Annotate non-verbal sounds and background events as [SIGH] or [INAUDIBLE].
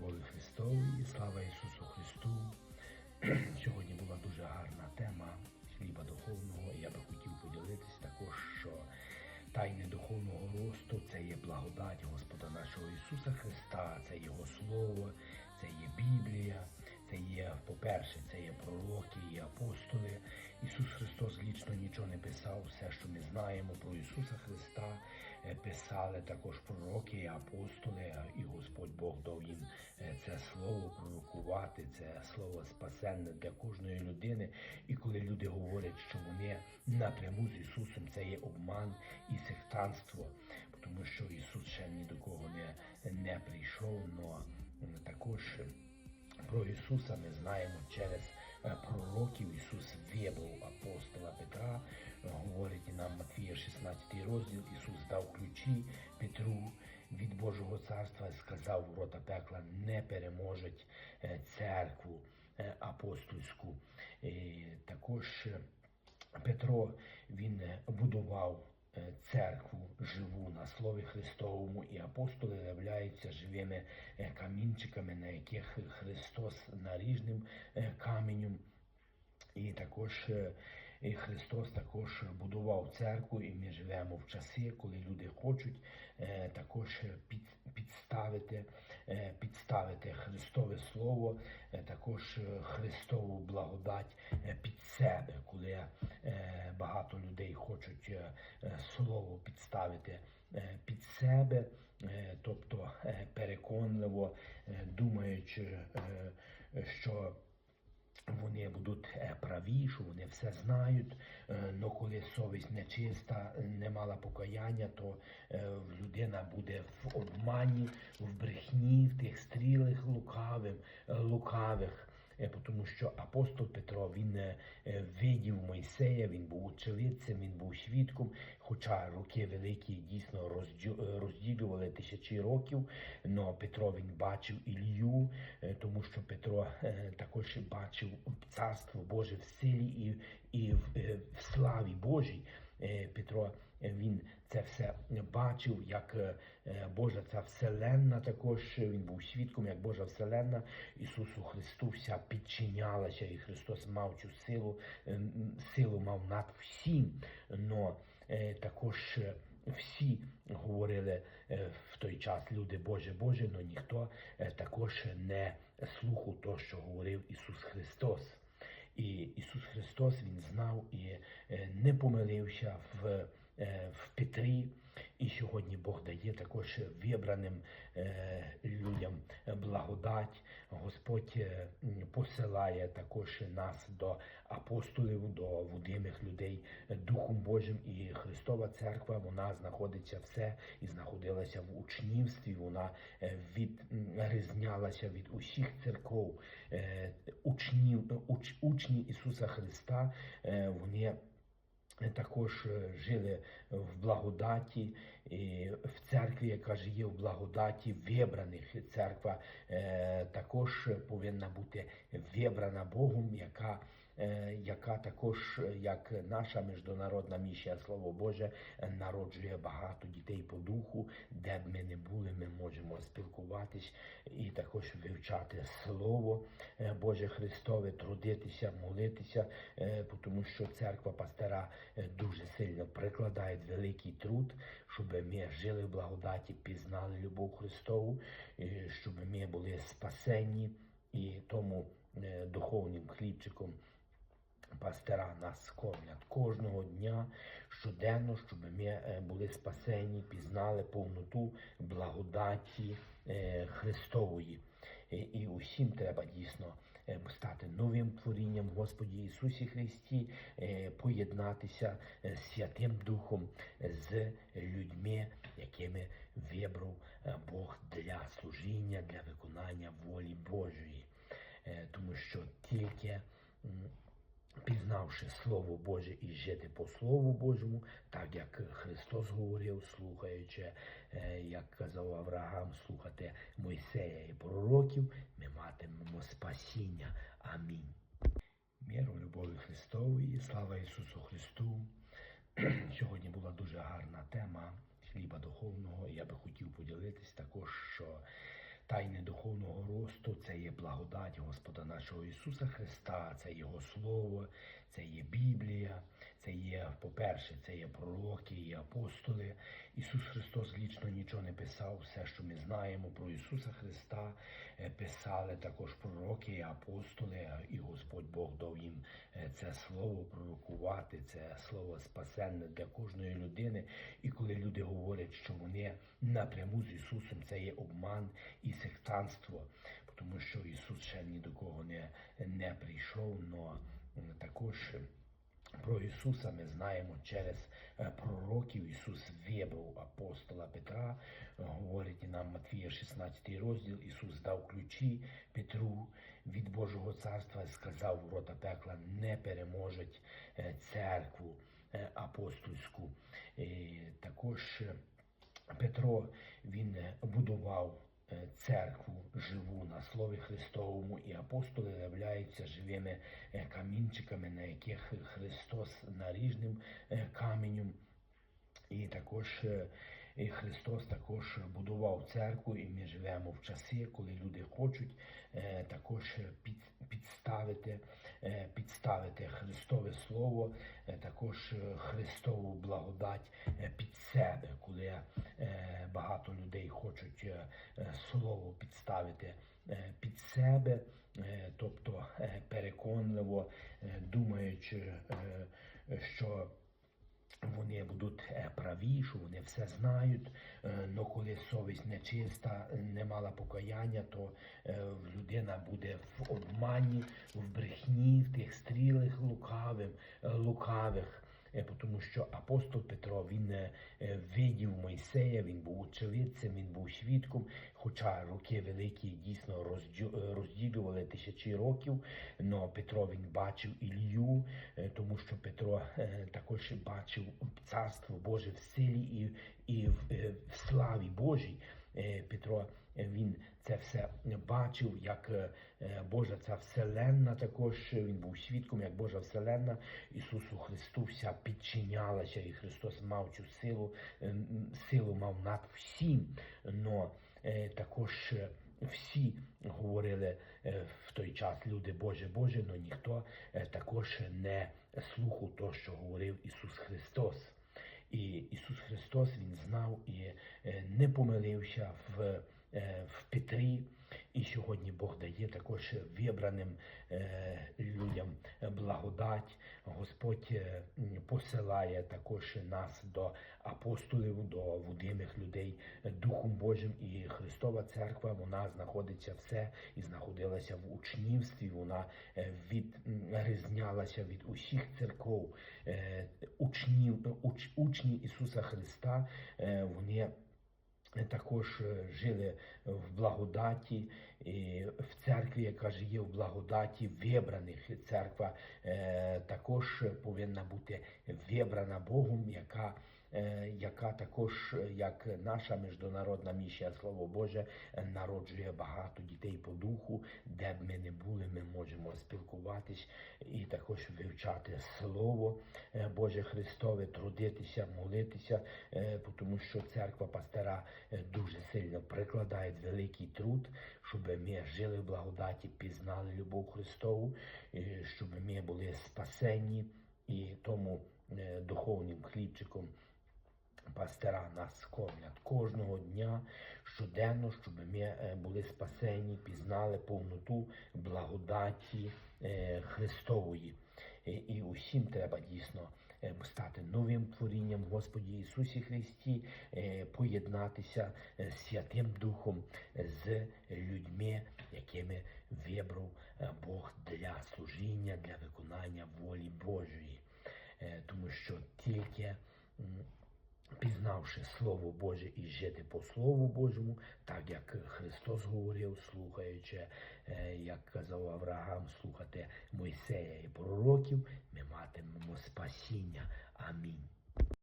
Любові Христової, слава Ісусу Христу. [CLEARS THROAT] Сьогодні була дуже гарна тема хліба духовного. Я би хотів поділитися також, що тайни духовного росту це є благодать Господа нашого Ісуса Христа, це Його Слово, це є Біблія, по-перше, це є пророки і апостоли. Ісус Христос лічно нічого не писав. Все, що ми знаємо про Ісуса Христа, е, писали також пророки і апостоли, і Господь Бог дав їм е, це слово пророкувати, це слово спасенне для кожної людини. І коли люди говорять, що вони напряму з Ісусом, це є обман і сектанство, тому що Ісус ще ні до кого не, не прийшов, але також. Про Ісуса ми знаємо через е, пророків. Ісус вибрав апостола Петра, говорить нам Матвія 16 розділ. Ісус дав ключі Петру від Божого царства і сказав в рота пекла не переможуть е, церкву е, апостольську. Також Петро він будував церкву живу на Слові Христовому, і апостоли являються живими е, камінчиками, на яких Христос наріжним е, каменем. І також е, і Христос також будував церкву, і ми живемо в часи, коли люди хочуть е, також під, підставити, е, підставити Христове Слово, е, також Христову благодать під себе, коли багато людей хочуть слово підставити під себе, тобто переконливо думаючи, що будуть е, праві, що вони все знають. але коли совість нечиста, не мала покаяння, то е, людина буде в обмані, в брехні, в тих стрілах лукавим, е, лукавих. Е, Тому що апостол Петро він е, е, видів Мойсея, він був очевидцем, він був свідком, хоча роки великі дійсно розділювали тисячі років. але Петро він бачив Ілью, тому що Петро також бачив царство Боже в силі і, і в, в славі Божій. Петро він це все бачив, як е, Божа ця вселенна також він був свідком, як Божа вселенна Ісусу Христу вся підчинялася, і Христос мав цю силу, е, силу мав над всім. Но е, також всі говорили в той час люди Боже Боже, але ніхто також не слухав то, що говорив Ісус Христос. І Ісус Христос Він знав і не помилився в, в Петрі. І сьогодні Бог дає також вибраним е, людям благодать. Господь е, посилає також нас до апостолів, до водимих людей Духом Божим. І Христова Церква вона знаходиться все і знаходилася в учнівстві. Вона е, відрізнялася від усіх церков. Е, Учнів, уч, учні Ісуса Христа е, вони також е, жили в благодаті, і в церкві, яка ж є в благодаті вибраних. Церква е, також повинна бути вибрана Богом, яка, яка також, е, як наша міжнародна місія, Слово Боже, е, народжує багато дітей по духу, де б ми не були, ми можемо спілкуватись і також вивчати Слово е, Боже Христове, трудитися, молитися, е, тому що церква пастора е, дуже сильно прикладає великий труд, щоб ми жили в благодаті, пізнали любов Христову, щоб ми були спасені і тому е, духовним хлібчиком. Пастира нас кормлять кожного дня, щоденно, щоб ми е, були спасені, пізнали повноту благодаті е, Христової. І усім треба дійсно е, стати новим творінням Господі Ісусі Христі, поєднатися з Святим Духом, з людьми, якими вибрав Бог для служіння, для виконання волі Божої. Тому що тільки пізнавши Слово Боже і жити по Слову Божому, так як Христос говорив, слухаючи, е, як казав Авраам, слухати Мойсея і пророків, ми матимемо спасіння. Амінь. Міру любові Христової, слава Ісусу Христу. [CLEARS THROAT] Сьогодні була дуже гарна тема хліба духовного. Я би хотів поділитись також, що тайни духовного росту. Це є благодать Господа нашого Ісуса Христа, це Його Слово, це є Біблія, це є, по-перше, це є пророки і апостоли. Ісус Христос лічно нічого не писав. Все, що ми знаємо про Ісуса Христа, е, писали також пророки і апостоли, і Господь Бог дав їм е, це слово пророкувати, це слово спасенне для кожної людини. І коли люди говорять, що вони напряму з Ісусом, це є обман і сектанство, тому що Ісус ще ні до кого не, не прийшов, но також. Про Ісуса ми знаємо через е, пророків. Ісус вибрав апостола Петра, говорить нам Матвія 16 розділ. Ісус дав ключі Петру від Божого царства і сказав, ворота пекла не переможуть е, церкву е, апостольську. І також Петро він будував церкву живу на Слові Христовому, і апостоли являються живими е, камінчиками, на яких Христос наріжним е, каменем. І також е, і Христос також будував церкву, і ми живемо в часи, коли люди хочуть е, також під, підставити, е, підставити Христове Слово, е, також Христову благодать під себе, коли багато людей хочуть слово підставити під себе, тобто переконливо думаючи, що будуть е, праві, що вони все знають. Но коли совість нечиста, не мала покаяння, то е, людина буде в обмані, в брехні, в тих стрілах лукавим, е, лукавих. Тому що апостол Петро він е, е, видів Мойсея, він був очевидцем, він був свідком. Хоча роки великі дійсно е, розділювали тисячі років, але Петро він бачив Ілью, тому що Петро також бачив царство Боже в силі і, і в, в славі Божій. Петро він це все бачив, як е, е, Божа ця вселенна також він був свідком, як Божа вселенна Ісусу Христу вся підчинялася, і Христос мав цю силу, е, силу мав над всім. Но також всі говорили в той час люди Боже, Боже, але ніхто також не слухав то, що говорив Ісус Христос. І Ісус Христос Він знав і не помилився в, в Петрі. І сьогодні Бог дає також вибраним е, людям благодать. Господь е, посилає також нас до апостолів, до водимих людей Духом Божим. І Христова Церква вона знаходиться все і знаходилася в учнівстві. Вона е, відрізнялася від усіх церков. Е, Учнів, уч, учні Ісуса Христа е, вони також е, жили в благодаті, і в церкві, яка жиє в благодаті вибраних. Церква е, також повинна бути вибрана Богом, яка, яка також, е, як наша міжнародна місія Слово Боже, е, народжує багато дітей по духу, де б ми не були, ми можемо спілкуватись і також вивчати Слово е, Боже Христове, трудитися, молитися, е, тому що церква пастора е, дуже сильно прикладає великий труд, щоб ми жили в благодаті, пізнали любов Христову, е, щоб ми були спасені. І тому е, духовним хлібчиком пастира нас кормлять кожного дня, щоденно, щоб ми е, були спасені, пізнали повноту благодаті е, Христової. І, усім треба дійсно е, стати новим творінням в Господі Ісусі Христі, поєднатися з Святим Духом, з людьми, якими вибрав Бог для служіння, для виконання волі Божої. Тому що тільки пізнавши Слово Боже і жити по Слову Божому, так як Христос говорив, слухаючи, е, як казав Авраам, слухати Мойсея і пророків, ми матимемо спасіння. Амінь.